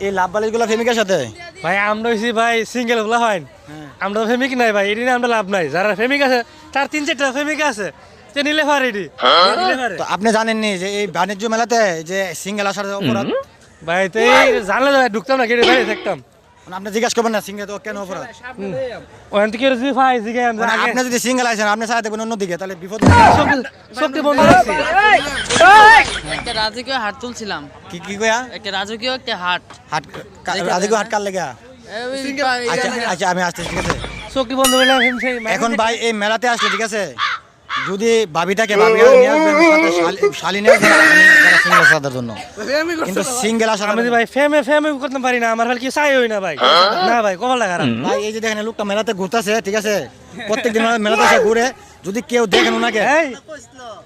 এই লাভ বালিশগুলো প্রেমিকের সাথে? ভাই আমরা হইছি ভাই সিঙ্গেলগুলা হয় আমরা তো ফেমিক নাই ভাই এটি আমরা লাভ নাই। যারা ফেমিক আছে তার তিন চারটা ফেমিক আছে সে নিলে পারে এটি। তো আপনি জানেননি যে এই বাণিজ্য মেলাতে যে সিঙ্গেল আসার যে অপরাধ? ভাই তো এই জানলে ভাই ঢুকতাম না কেটে ভাই দেখতাম মানে আপনি জিজ্ঞাসা করবেন না সিঙ্গেল তো কেন অপরাধ? ওখান থেকে যদি ভাই আমরা মানে আপনি যদি সিঙ্গেল আসেন আপনি চাই দেখবেন অন্যদিকে তাহলে বিপদ শক্তি- শক্তি বন্ধ রাখছি। একটা রাজকীয় হাট তুলছিলাম। কি কি কয়া একটা রাজকীয় একটা হাট। হাট আদিকে হাট কার লেগে আচ্ছা আচ্ছা আমি আসতে ঠিক আছে। শক্তি বন্ধ এখন ভাই এই মেলাতে আসলে ঠিক আছে? যদি ভাবিটাকে ভাবি নিয়ে আসবেন শালি- শালি নিয়ে আসবেন আপনি যারা সিঙ্গেল সাদার জন্য। কিন্তু সিঙ্গেল আসার আমি ভাই ফেমে ফেমে করতে পারি না। আমার ভাই কি চাই হই না ভাই? না ভাই কমাল লাগা ভাই এই যে দেখেন লোকটা মেলাতে ঘুরতেছে ঠিক আছে? প্রত্যেকদিন মেলা- মেলাতে ঘুরে। যদি কেউ দেখেন ওনাকে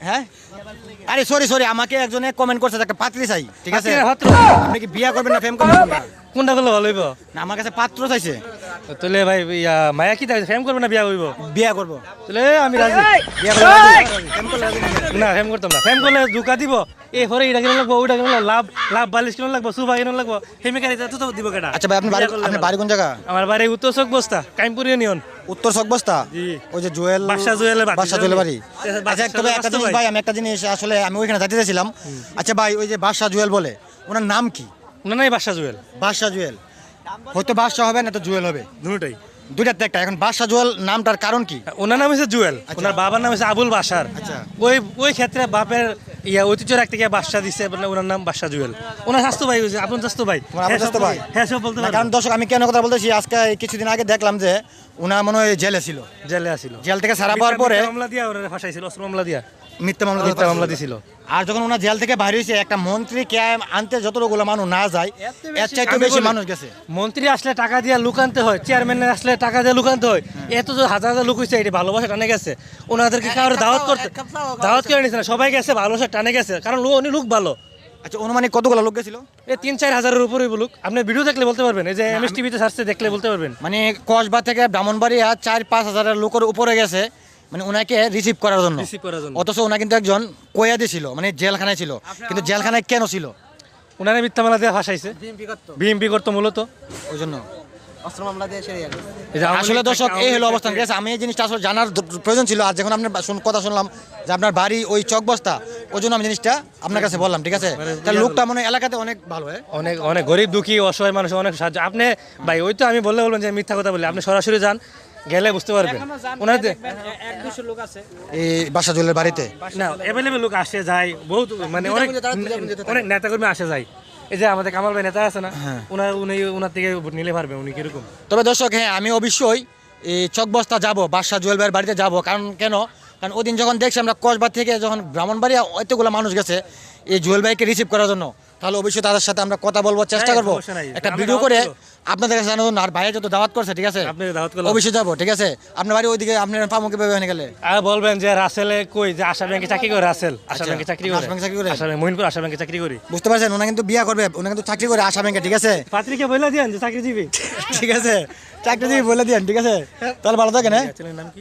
হ্যাঁ? আরে সরি সরি আমাকে একজনে কমেন্ট করছে তাকে একটা পাত্রী চাই ঠিক আছে? আপনি কি বিয়া করবেন না ফেম করবেন? কোনটা করলে ভালো হইব? না আমার কাছে পাত্র চাইছে। তাহলে ভাই ইয়া মায়া কি ফেম করবে না বিয়া হইব বিয়া করব। তাহলে আমি রাজি। বিয়া করব? না ফেম করতাম না। ফেম করলে দুকা দিব। এ পরে এটা কিনে লাগবো ওইটা কিনে লাভ লাভ বালিশ কিনে লাগবো সুবা কিনে লাগবো। হেমিকারি তো তো দিব কেটা আচ্ছা ভাই আপনি বাড়ি আপনি বাড়ি কোন জায়গা? আমার বাড়ি উত্তর চক বস্তা কাইমপুর ইউনিয়ন। উত্তর সকবস্তা জি। ওই যে জুয়েল বাদশা জুয়েলের বাড়ি। বাদশা জুয়েলের বাড়ি। আচ্ছা তবে একটা জিনিস ভাই। আমি একটা জিনিস আসলে আমি ওইখানে যাইতে চাইছিলাম। আচ্ছা ভাই ওই যে বাদশা জুয়েল বলে ওনার নাম কি? ওনার নাই বাদশা জুয়েল। বাসা জুয়েল। হয়তো বাদশা হবে না তো জুয়েল হবে। দুটাই। দুইটার একটা। এখন বাদশা জুয়েল নামটার কারণ কি? ওনার নাম হচ্ছে জুয়েল। ওনার বাবার নাম হচ্ছে আবুল বাসার আচ্ছা। ওই ওই ক্ষেত্রে বাপের ইয়া ঐতিহ্য রাখতে গিয়ে বাদশা দিচ্ছে বলে ওনার নাম বাদশা জুয়েল। ওনার স্বাস্থ্য ভাই হয়েছে আপন স্বাস্থ্য ভাই? হ্যাঁ, স্বাস্থ্য ভাই? হ্যাঁ সব বলতে কারণ দর্শক আমি কেন কথা বলতেছি? আজকে কিছুদিন আগে দেখলাম যে উনার মনে হয় জেলে ছিল। জেলে আসিল জেল থেকে সারা পাওয়ার পরে মামলা দিয়া ওরা ফাঁসাইছিল অস্ত্র মামলা দিয়া। মিথ্যা মামলা মিথ্যা মামলা দিছিল। আর যখন ওনার জেল থেকে বাইরে হয়েছে একটা মন্ত্রী কে আনতে যতগুলো মানুষ না যায় এর চাইতে বেশি মানুষ গেছে। মন্ত্রী আসলে টাকা দিয়ে লুকানতে হয় চেয়ারম্যানের আসলে টাকা দিয়ে লুকানতে হয়। এত যে হাজার হাজার লোক হয়েছে এটি ভালোবাসা টানে গেছে। ওনাদেরকে কারও দাওয়াত করতে দাওয়াত করে নিছে না সবাই গেছে ভালোবাসা টানে গেছে। কারণ উনি লোক ভালো। আচ্ছা অনুমানিক কতগুলো লোক গেছিল? এই তিন চার হাজারের উপরে লোক। আপনি ভিডিও দেখলে বলতে পারবেন এই যে এম এস টিভিতে সার্চে দেখলে বলতে পারবেন। মানে কসবা থেকে ব্রাহ্মণবাড়িয়া চার পাঁচ হাজারের লোকের উপরে গেছে। মানে ওনাকে রিসিভ করার জন্য। Receive করার জন্য। অথচ ওনা কিন্তু একজন কয়াদি ছিল মানে জেলখানায় ছিল। কিন্তু জেলখানায় কেন ছিল? ওনারা মিথ্যা মালা দিয়ে ফাঁসাইছে। বিএমপি করতো মূলত। ওই জন্য। আসলে দর্শক এই হলো অবস্থান ঠিক আছে? আমি এই জিনিসটা আসলে জানার প্রয়োজন ছিল। আর যখন আপনার কথা শুনলাম যে আপনার বাড়ি ওই চক বস্তা ওই জন্য আমি জিনিসটা আপনার কাছে বললাম ঠিক আছে? তার লোকটা মানে এলাকাতে অনেক ভালো হ্যাঁ? অনেক অনেক গরিব দুঃখী অসহায় মানুষ অনেক সাহায্য। আপনি ভাই ওই তো আমি বললে বলবেন যে মিথ্যা কথা বলি। আপনি সরাসরি যান গেলে বুঝতে পারবেন। এই বাসা জুয়েলের বাড়িতে? না অ্যাভেলেবেল লোক আসে যায়। বহুত মানে অনেক অনেক নেতা আসে যায়। এই যে আমাদের কামাল ভাই নেতা আছে না ওনার উনি ওনার থেকে ভোট নিলে পারবে উনি কীরকম? তবে দর্শক হ্যাঁ আমি অবশ্যই এই চকবস্তা যাব বাদশাহ জুয়েল ভাইয়ের বাড়িতে যাব কারণ কেন? কারণ ওদিন যখন দেখছি আমরা কসবা থেকে যখন ব্রাহ্মণবাড়িয়া এতগুলো মানুষ গেছে এই জুয়েল ভাইকে রিসিভ করার জন্য তাহলে অবশ্যই তাদের সাথে আমরা কথা বলব চেষ্টা করব। একটা ভিডিও করে। আপনাদের কাছে জন্য আর ভাইয়া যত দাওয়াত করছে ঠিক আছে? অবশ্যই যাব ঠিক আছে? আপনার বাড়ি ওইদিকে আপনার পামো কীভাবে এনে গেলে? বলবেন যে রাসেলে কই? যে আশা ব্যাংকে চাকরি করে রাসেল। আশা আচ্ছা, ব্যাংকে চাকরি করে। ব্যাংকে চাকরি করে? আশা ব্যাংক মহিনপুর আশা ব্যাংকে চাকরি করি। বুঝতে পারছেন? ওনা কিন্তু বিয়া করবে ওনা কিন্তু চাকরি করে আশা ব্যাংকে ঠিক আছে? পাত্রিকে বলে দিয়েন যে চাকরি দিবি ঠিক আছে। চাকরি দিয়ে বলে দিয়েন ঠিক আছে? তাহলে ভালো থাকেন হ্যাঁ? ছেলের নাম কি?